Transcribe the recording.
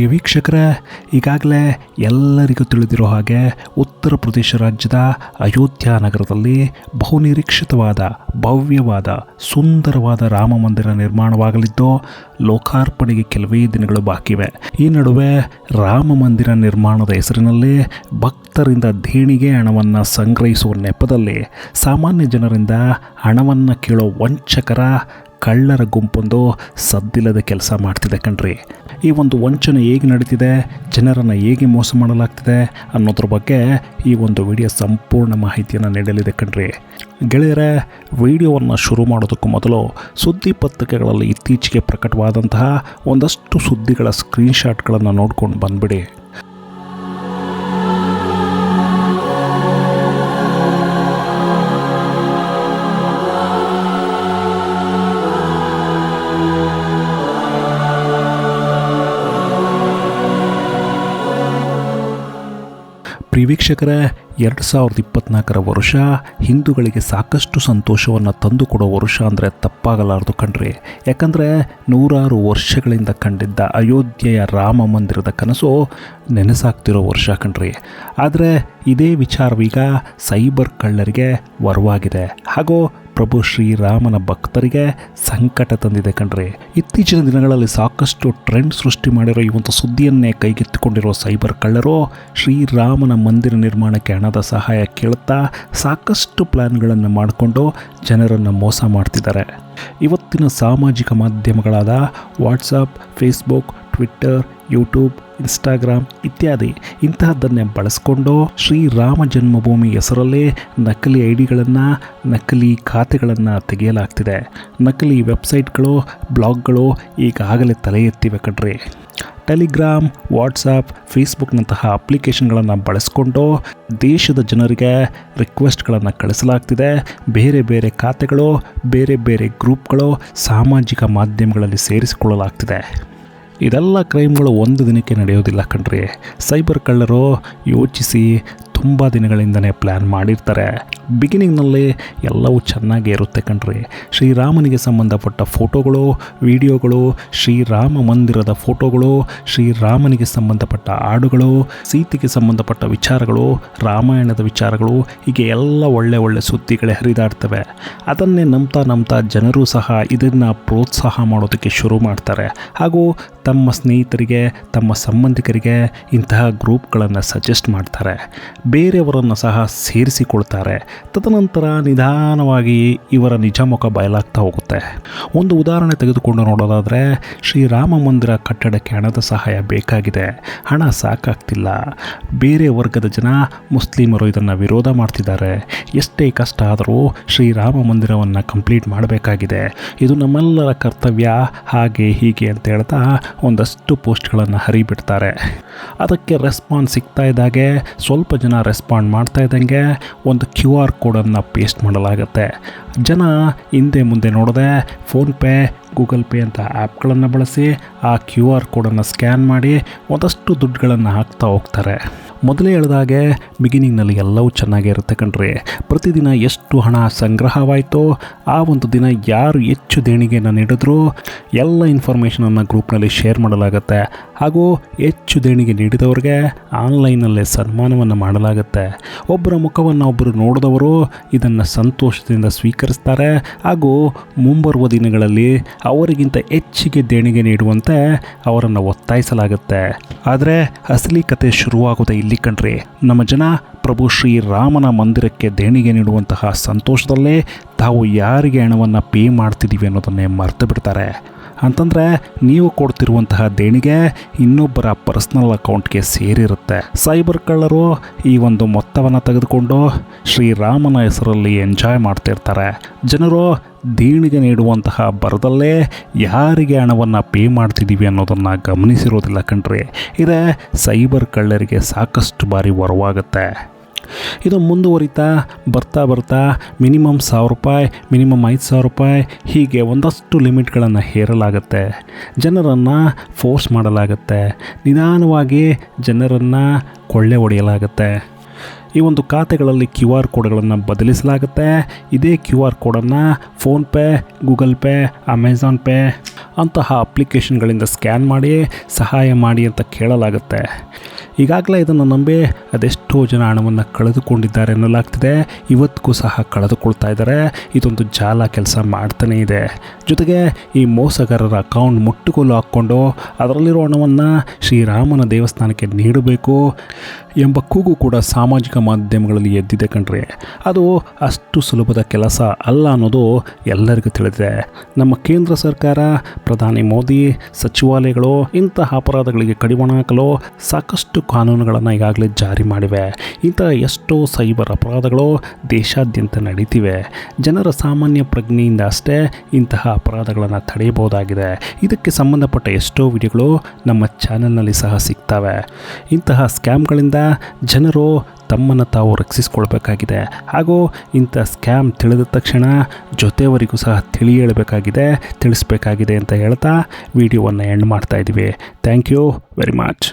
ಪ್ರಿಯ ವೀಕ್ಷಕರ, ಈಗಾಗಲೇ ಎಲ್ಲರಿಗೂ ತಿಳಿದಿರೋ ಹಾಗೆ ಉತ್ತರ ಪ್ರದೇಶ ರಾಜ್ಯದ ಅಯೋಧ್ಯ ನಗರದಲ್ಲಿ ಬಹುನಿರೀಕ್ಷಿತವಾದ, ಭವ್ಯವಾದ, ಸುಂದರವಾದ ರಾಮ ಮಂದಿರ ನಿರ್ಮಾಣವಾಗಲಿದ್ದು, ಲೋಕಾರ್ಪಣೆಗೆ ಕೆಲವೇ ದಿನಗಳು ಬಾಕಿವೆ. ಈ ನಡುವೆ ರಾಮ ಮಂದಿರ ನಿರ್ಮಾಣದ ಹೆಸರಿನಲ್ಲಿ ಭಕ್ತರಿಂದ ದೇಣಿಗೆ ಹಣವನ್ನು ಸಂಗ್ರಹಿಸುವ ನೆಪದಲ್ಲಿ ಸಾಮಾನ್ಯ ಜನರಿಂದ ಹಣವನ್ನು ಕೇಳೋ ವಂಚಕರ ಕಳ್ಳರ ಗುಂಪೊಂದು ಸದ್ದಿಲ್ಲದ ಕೆಲಸ ಮಾಡ್ತಿದೆ ಕಣ್ರಿ. ಈ ಒಂದು ವಂಚನೆ ಹೇಗೆ ನಡೀತಿದೆ, ಜನರನ್ನು ಹೇಗೆ ಮೋಸ ಮಾಡಲಾಗ್ತಿದೆ ಅನ್ನೋದ್ರ ಬಗ್ಗೆ ಈ ಒಂದು ವಿಡಿಯೋ ಸಂಪೂರ್ಣ ಮಾಹಿತಿಯನ್ನು ನೀಡಲಿದೆ ಕಣ್ರಿ. ಗೆಳೆಯರೇ, ವಿಡಿಯೋವನ್ನು ಶುರು ಮಾಡೋದಕ್ಕೂ ಮೊದಲು ಸುದ್ದಿ ಪತ್ರಿಕೆಗಳಲ್ಲಿ ಇತ್ತೀಚೆಗೆ ಪ್ರಕಟವಾದಂತಹ ಒಂದಷ್ಟು ಸುದ್ದಿಗಳ ಸ್ಕ್ರೀನ್ಶಾಟ್ಗಳನ್ನು ನೋಡ್ಕೊಂಡು ಬಂದ್ಬಿಡಿ. ಪ್ರಿಯ ವೀಕ್ಷಕರೇ ಎರಡು ಸಾವಿರದ ಇಪ್ಪತ್ನಾಲ್ಕರ ವರ್ಷ, ಹಿಂದೂಗಳಿಗೆ ಸಾಕಷ್ಟು ಸಂತೋಷವನ್ನು ತಂದುಕೊಡೋ ವರ್ಷ ಅಂದರೆ ತಪ್ಪಾಗಲಾರದು ಕಣ್ರಿ. ಯಾಕಂದರೆ ನೂರಾರು ವರ್ಷಗಳಿಂದ ಕಂಡಿದ್ದ ಅಯೋಧ್ಯೆಯ ರಾಮ ಮಂದಿರದ ಕನಸು ನೆನೆಸಾಗ್ತಿರೋ ವರ್ಷ ಕಣ್ರಿ. ಆದರೆ ಇದೇ ವಿಚಾರವೀಗ ಸೈಬರ್ ಕಳ್ಳರಿಗೆ ವರವಾಗಿದೆ. ಹಾಗೂ ಪ್ರಭು ಶ್ರೀರಾಮನ ಭಕ್ತರಿಗೆ ಸಂಕಟ ತಂದಿದೆ ಕಂಡ್ರೆ ಇತ್ತೀಚಿನ ದಿನಗಳಲ್ಲಿ ಸಾಕಷ್ಟು ಟ್ರೆಂಡ್ ಸೃಷ್ಟಿ ಮಾಡಿರೋ ಈ ಒಂದು ಸುದ್ದಿಯನ್ನೇ ಕೈಗೆತ್ತಿಕೊಂಡಿರೋ ಸೈಬರ್ ಕಳ್ಳರು ಶ್ರೀರಾಮನ ಮಂದಿರ ನಿರ್ಮಾಣಕ್ಕೆ ಹಣದ ಸಹಾಯ ಕೇಳುತ್ತಾ ಸಾಕಷ್ಟು ಪ್ಲ್ಯಾನ್ಗಳನ್ನು ಮಾಡಿಕೊಂಡು ಜನರನ್ನು ಮೋಸ ಮಾಡ್ತಿದ್ದಾರೆ. ಇವತ್ತಿನ ಸಾಮಾಜಿಕ ಮಾಧ್ಯಮಗಳಾದ WhatsApp, Facebook, Twitter, YouTube, Instagram ಇತ್ಯಾದಿ. ಇಂತಹದ್ದನ್ನೇ ಬಳಸ್ಕೊಂಡು ಶ್ರೀರಾಮ ಜನ್ಮಭೂಮಿ ಹೆಸರಲ್ಲೇ ನಕಲಿ ಐ ಡಿಗಳನ್ನು ನಕಲಿ ಖಾತೆಗಳನ್ನು ತೆಗೆಯಲಾಗ್ತಿದೆ. ನಕಲಿ ವೆಬ್ಸೈಟ್ಗಳು, ಬ್ಲಾಗ್ಗಳು ಈಗಾಗಲೇ ತಲೆ ಎತ್ತಿವೆ ಕಣ್ರಿ. ಟೆಲಿಗ್ರಾಮ್ ವಾಟ್ಸಪ್ ಫೇಸ್ಬುಕ್ನಂತಹ ಅಪ್ಲಿಕೇಶನ್ಗಳನ್ನು ಬಳಸ್ಕೊಂಡು ದೇಶದ ಜನರಿಗೆ ರಿಕ್ವೆಸ್ಟ್ಗಳನ್ನು ಕಳಿಸಲಾಗ್ತಿದೆ. ಬೇರೆ ಬೇರೆ ಖಾತೆಗಳು, ಬೇರೆ ಬೇರೆ ಗ್ರೂಪ್ಗಳು ಸಾಮಾಜಿಕ ಮಾಧ್ಯಮಗಳಲ್ಲಿ ಸೇರಿಸಿಕೊಳ್ಳಲಾಗ್ತಿದೆ. ಇದೆಲ್ಲ ಕ್ರೈಮ್ಗಳು ಒಂದು ದಿನಕ್ಕೆ ನಡೆಯೋದಿಲ್ಲ ಕಣ್ರಿ. ಸೈಬರ್ ಕಳ್ಳರು ಯೋಚಿಸಿ ತುಂಬ ದಿನಗಳಿಂದನೇ ಪ್ಲ್ಯಾನ್ ಮಾಡಿರ್ತಾರೆ. ಬಿಗಿನಿಂಗ್ನಲ್ಲಿ ಎಲ್ಲವೂ ಚೆನ್ನಾಗೇ ಇರುತ್ತೆ ಕಣ್ರಿ. ಶ್ರೀರಾಮನಿಗೆ ಸಂಬಂಧಪಟ್ಟ ಫೋಟೋಗಳು, ವಿಡಿಯೋಗಳು, ಶ್ರೀರಾಮ ಮಂದಿರದ ಫೋಟೋಗಳು, ಶ್ರೀರಾಮನಿಗೆ ಸಂಬಂಧಪಟ್ಟ ಹಾಡುಗಳು, ಸೀತೆಗೆ ಸಂಬಂಧಪಟ್ಟ ವಿಚಾರಗಳು, ರಾಮಾಯಣದ ವಿಚಾರಗಳು, ಹೀಗೆ ಎಲ್ಲ ಒಳ್ಳೆ ಒಳ್ಳೆ ಸುದ್ದಿಗಳೇ ಹರಿದಾಡ್ತವೆ. ಅದನ್ನೇ ನಂಬ್ತಾ ನಂಬ್ತಾ ಜನರು ಸಹ ಇದನ್ನು ಪ್ರೋತ್ಸಾಹ ಮಾಡೋದಕ್ಕೆ ಶುರು ಮಾಡ್ತಾರೆ. ಹಾಗೂ ತಮ್ಮ ಸ್ನೇಹಿತರಿಗೆ, ತಮ್ಮ ಸಂಬಂಧಿಕರಿಗೆ ಇಂತಹ ಗ್ರೂಪ್ಗಳನ್ನು ಸಜೆಸ್ಟ್ ಮಾಡ್ತಾರೆ. ಬೇರೆಯವರನ್ನು ಸಹ ಸೇರಿಸಿಕೊಳ್ತಾರೆ. ತದನಂತರ ನಿಧಾನವಾಗಿ ಇವರ ನಿಜ ಮುಖ ಬಯಲಾಗ್ತಾ ಹೋಗುತ್ತೆ. ಒಂದು ಉದಾಹರಣೆ ತೆಗೆದುಕೊಂಡು ನೋಡೋದಾದರೆ, ಶ್ರೀರಾಮ ಮಂದಿರ ಕಟ್ಟಡಕ್ಕೆ ಹಣದ ಸಹಾಯ ಬೇಕಾಗಿದೆ. ಹಣ ಸಾಕಾಗ್ತಿಲ್ಲ. ಬೇರೆ ವರ್ಗದ ಜನ ಮುಸ್ಲಿಮರು ಇದನ್ನು ವಿರೋಧ ಮಾಡ್ತಿದ್ದಾರೆ. ಎಷ್ಟೇ ಕಷ್ಟ ಆದರೂ ಶ್ರೀರಾಮ ಮಂದಿರವನ್ನು ಕಂಪ್ಲೀಟ್ ಮಾಡಬೇಕಾಗಿದೆ. ಇದು ನಮ್ಮೆಲ್ಲರ ಕರ್ತವ್ಯ. ಹಾಗೆ ಹೀಗೆ ಅಂತ ಹೇಳ್ತಾ ಒಂದಷ್ಟು ಪೋಸ್ಟ್ಗಳನ್ನು ಹರಿಬಿಡ್ತಾರೆ. ಅದಕ್ಕೆ ರೆಸ್ಪಾನ್ಸ್ ಸಿಗ್ತಾ ಇದ್ದಾಗೆ ಸ್ವಲ್ಪ ಜನ ರೆಸ್ಪಾಂಡ್ ಮಾಡ್ತಾ ಇದ್ದಂಗೆ ಒಂದು ಕ್ಯೂ ಆರ್ ಕೋಡನ್ನು ಪೇಸ್ಟ್ ಮಾಡಲಾಗುತ್ತೆ. ಜನ ಹಿಂದೆ ಮುಂದೆ ನೋಡದೆ ಫೋನ್ಪೇ ಗೂಗಲ್ ಪೇ ಅಂತ ಆ್ಯಪ್ಗಳನ್ನು ಬಳಸಿ ಆ ಕ್ಯೂ ಆರ್ ಕೋಡನ್ನು ಸ್ಕ್ಯಾನ್ ಮಾಡಿ ಒಂದಷ್ಟು ದುಡ್ಡುಗಳನ್ನು ಹಾಕ್ತಾ ಹೋಗ್ತಾರೆ. ಮೊದಲೇ ಹೇಳಿದಾಗೆ ಬಿಗಿನಿಂಗ್ನಲ್ಲಿ ಎಲ್ಲವೂ ಚೆನ್ನಾಗಿರುತ್ತೆ ಕಣ್ರಿ. ಪ್ರತಿದಿನ ಎಷ್ಟು ಹಣ ಸಂಗ್ರಹವಾಯಿತೋ ಆ ಒಂದು ದಿನ ಯಾರು ಹೆಚ್ಚು ದೇಣಿಗೆಯನ್ನು ನೀಡಿದ್ರೂ ಎಲ್ಲ ಇನ್ಫಾರ್ಮೇಷನನ್ನು ಗ್ರೂಪ್ನಲ್ಲಿ ಶೇರ್ ಮಾಡಲಾಗುತ್ತೆ. ಹಾಗೂ ಹೆಚ್ಚು ದೇಣಿಗೆ ನೀಡಿದವ್ರಿಗೆ ಆನ್ಲೈನಲ್ಲೇ ಸನ್ಮಾನವನ್ನು ಮಾಡಲಾಗುತ್ತೆ. ಒಬ್ಬರ ಮುಖವನ್ನು ಒಬ್ಬರು ನೋಡಿದವರು ಇದನ್ನು ಸಂತೋಷದಿಂದ ಸ್ವೀಕರಿಸ್ತಾರೆ. ಹಾಗೂ ಮುಂಬರುವ ದಿನಗಳಲ್ಲಿ ಅವರಿಗಿಂತ ಹೆಚ್ಚಿಗೆ ದೇಣಿಗೆ ನೀಡುವಂತೆ ಅವರನ್ನು ಒತ್ತಾಯಿಸಲಾಗುತ್ತೆ. ಆದರೆ ಅಸಲಿ ಕತೆ ಶುರುವಾಗೋದೇ ಇಲ್ಲಿ ಕಣ್ರಿ. ನಮ್ಮ ಜನ ಪ್ರಭು ಶ್ರೀರಾಮನ ಮಂದಿರಕ್ಕೆ ದೇಣಿಗೆ ನೀಡುವಂತಹ ಸಂತೋಷದಲ್ಲೇ ತಾವು ಯಾರಿಗೆ ಹಣವನ್ನು ಪೇ ಮಾಡ್ತಿದ್ದೀವಿ ಅನ್ನೋದನ್ನೇ ಮರೆತು ಬಿಡ್ತಾರೆ. ಅಂತಂದರೆ ನೀವು ಕೊಡ್ತಿರುವಂತಹ ದೇಣಿಗೆ ಇನ್ನೊಬ್ಬರ ಪರ್ಸ್ನಲ್ ಅಕೌಂಟ್ಗೆ ಸೇರಿರುತ್ತೆ. ಸೈಬರ್ ಕಳ್ಳರು ಈ ಒಂದು ಮೊತ್ತವನ್ನು ತೆಗೆದುಕೊಂಡು ಶ್ರೀರಾಮನ ಹೆಸರಲ್ಲಿ ಎಂಜಾಯ್ ಮಾಡ್ತಿರ್ತಾರೆ. ಜನರು ದೇಣಿಗೆ ನೀಡುವಂತಹ ಬರದಲ್ಲೇ ಯಾರಿಗೆ ಹಣವನ್ನು ಪೇ ಮಾಡ್ತಿದ್ದೀವಿ ಅನ್ನೋದನ್ನು ಗಮನಿಸಿರೋದಿಲ್ಲ ಕಣ್ರಿ. ಇದೇ ಸೈಬರ್ ಕಳ್ಳರಿಗೆ ಸಾಕಷ್ಟು ಬಾರಿ ಹೊರವಾಗುತ್ತೆ ಇದು ಮುಂದುವರಿತಾ ಬರ್ತಾ ಬರ್ತಾ ಮಿನಿಮಮ್ ಸಾವಿರ ರೂಪಾಯಿ, ಮಿನಿಮಮ್ ಐದು ಸಾವಿರ ರೂಪಾಯಿ, ಹೀಗೆ ಒಂದಷ್ಟು ಲಿಮಿಟ್ಗಳನ್ನು ಹೇರಲಾಗುತ್ತೆ. ಜನರನ್ನು ಫೋರ್ಸ್ ಮಾಡಲಾಗುತ್ತೆ. ನಿಧಾನವಾಗಿ ಜನರನ್ನು ಕೊಳ್ಳೆ ಹೊಡೆಯಲಾಗುತ್ತೆ. ಈ ಒಂದು ಖಾತೆಗಳಲ್ಲಿ ಕ್ಯೂ ಆರ್ ಕೋಡ್ಗಳನ್ನು ಬದಲಿಸಲಾಗುತ್ತೆ. ಇದೇ ಕ್ಯೂ ಆರ್ ಕೋಡನ್ನು PhonePe Google Pay Amazon Pay ಅಂತಹ ಅಪ್ಲಿಕೇಶನ್ಗಳಿಂದ ಸ್ಕ್ಯಾನ್ ಮಾಡಿ, ಸಹಾಯ ಮಾಡಿ ಅಂತ ಕೇಳಲಾಗುತ್ತೆ. ಈಗಾಗಲೇ ಇದನ್ನು ನಂಬಿ ಅದೆಷ್ಟೋ ಜನ ಹಣವನ್ನು ಕಳೆದುಕೊಂಡಿದ್ದಾರೆ ಎನ್ನಲಾಗ್ತಿದೆ ಇವತ್ತಿಗೂ ಸಹ ಕಳೆದುಕೊಳ್ತಾ ಇದ್ದಾರೆ. ಇದೊಂದು ಜಾಲ ಕೆಲಸ ಮಾಡ್ತಾನೇ ಇದೆ. ಜೊತೆಗೆ ಈ ಮೋಸಗಾರರ ಅಕೌಂಟ್ ಮುಟ್ಟುಗೋಲು ಹಾಕ್ಕೊಂಡು ಅದರಲ್ಲಿರೋ ಹಣವನ್ನು ಶ್ರೀರಾಮನ ದೇವಸ್ಥಾನಕ್ಕೆ ನೀಡಬೇಕು. ಎಂಬ ಕೂಗು ಕೂಡ ಸಾಮಾಜಿಕ ಮಾಧ್ಯಮಗಳಲ್ಲಿ ಎದ್ದಿದೆ ಕಣ್ರಿ. ಅದು ಅಷ್ಟು ಸುಲಭದ ಕೆಲಸ ಅಲ್ಲ ಅನ್ನೋದು ಎಲ್ಲರಿಗೂ ತಿಳಿದಿದೆ. ನಮ್ಮ ಕೇಂದ್ರ ಸರ್ಕಾರ, ಪ್ರಧಾನಿ ಮೋದಿ, ಸಚಿವಾಲಯಗಳು, ಇಂತಹ ಅಪರಾಧಗಳಿಗೆ ಕಡಿವಾಣ ಹಾಕಲು ಸಾಕಷ್ಟು ಕಾನೂನುಗಳನ್ನು ಈಗಾಗಲೇ ಜಾರಿ ಮಾಡಿವೆ. ಇಂತಹ ಎಷ್ಟೋ ಸೈಬರ್ ಅಪರಾಧಗಳು ದೇಶಾದ್ಯಂತ ನಡೀತಿವೆ. ಜನರ ಸಾಮಾನ್ಯ ಪ್ರಜ್ಞೆಯಿಂದ ಅಷ್ಟೇ ಇಂತಹ ಅಪರಾಧಗಳನ್ನು ತಡೆಯಬಹುದಾಗಿದೆ. ಇದಕ್ಕೆ ಸಂಬಂಧಪಟ್ಟ ಎಷ್ಟೋ ವಿಡಿಯೋಗಳು ನಮ್ಮ ಚಾನೆಲ್ನಲ್ಲಿ ಸಹ ಸಿಗ್ತವೆ. ಇಂತಹ ಸ್ಕ್ಯಾಮ್ಗಳಿಂದ ಜನರು ತಮ್ಮನ್ನು ತಾವು ರಕ್ಷಿಸ್ಕೊಳ್ಬೇಕಾಗಿದೆ. ಹಾಗೂ ಇಂಥ ಸ್ಕ್ಯಾಮ್ ತಿಳಿದ ತಕ್ಷಣ ಜೊತೆಯವರಿಗೂ ಸಹ ತಿಳಿ ಹೇಳಬೇಕಾಗಿದೆ ತಿಳಿಸ್ಬೇಕಾಗಿದೆ ಅಂತ ಹೇಳ್ತಾ ವಿಡಿಯೋವನ್ನು ಎಂಡ್ ಮಾಡ್ತಾ ಇದ್ದೀವಿ. Thank you very much.